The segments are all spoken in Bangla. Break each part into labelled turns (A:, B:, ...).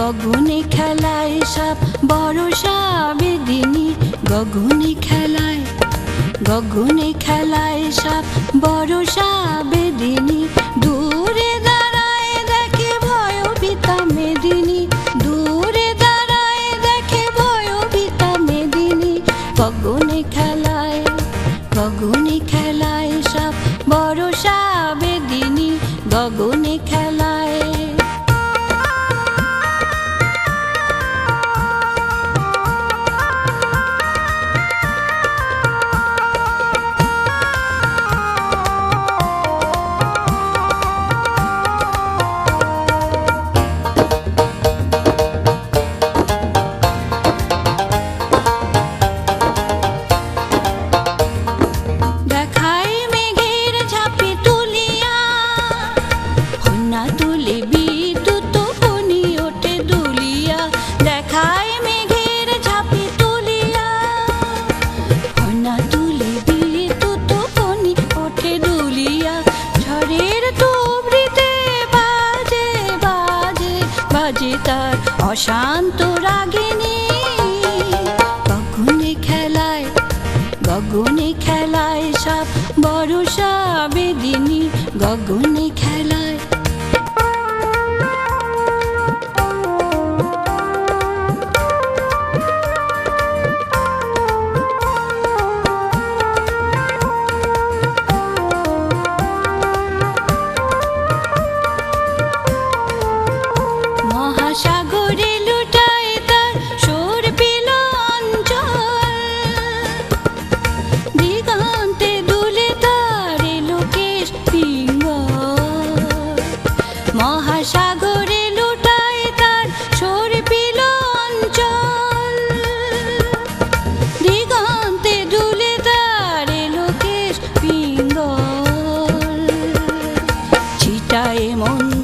A: গগনে খেলায় সাপ বড়সা বেদিনী গগনে খেলায়। গগনে খেলায় সাপ বড়সা বেদিনী দূরে দাঁড়ায় দেখে ভয়ভীতা মেদিনী। দূরে দাঁড়ায় দেখে ভয় পিতা মেদিনী। গগনে খেলায় গগনে খেলায় সাপ বড়সা বেদিনী গগনে খেলায় হন্যা তুলে বিদ্যুৎ ফণি ওঠে দুলিয়া। দেখাই মেঘের ঝাঁপি তুলিয়া। হন্যা তুলে বিদ্যুৎ ফণি ওঠে দুলিয়া। ঝড়ের তুবড়িতে বাজে বাজে বাজে তার অশান্ত রাগিনী। কখনে খেলায়, গগনে খেলায় সাপ বড়সা বেদিনী। গগনে খেলায়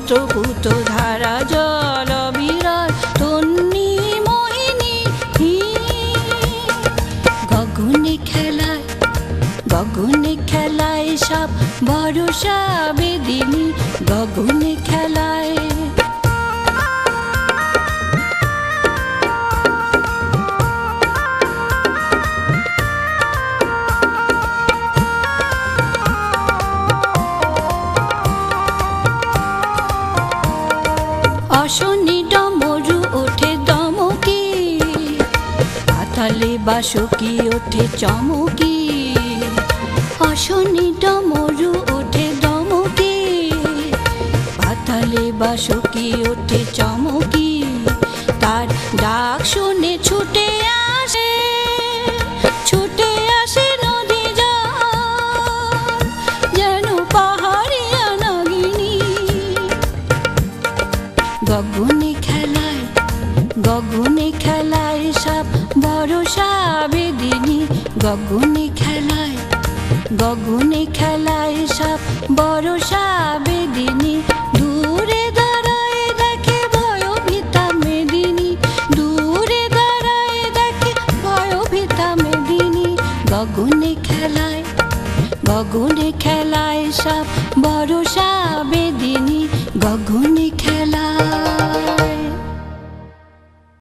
A: মন্ত্রপুত ধারা জল বিরাট তন্নি মোহিনী গগনে খেলায় গগনে খেলায় সব ভরসা বেদিনী গগনে বাসকি ওঠে চমকি অশনি ডমরু ওঠে দমকি পাতালে বাসকি ওঠে চমকি, তার ডাক শুনে ছুটে আসে ছুটে আসে নদী যেন পাহাড়িয়া নাগিনী গগনে খেলায় গগনে খেলায় সাপ, ভরসা বেদিনী। গগনে খেলায় গগনে খেলায় সাপ, ভরসা বেদিনী। দূরে দাঁড়ায় দেখে ভয়ভীতা মেদিনী। দূরে দাঁড়ায় দেখে ভয়ভীতা মেদিনী। গগনে খেলায় গগনে খেলায় সাপ, ভরসা বেদিনী। গগনে খেলায়।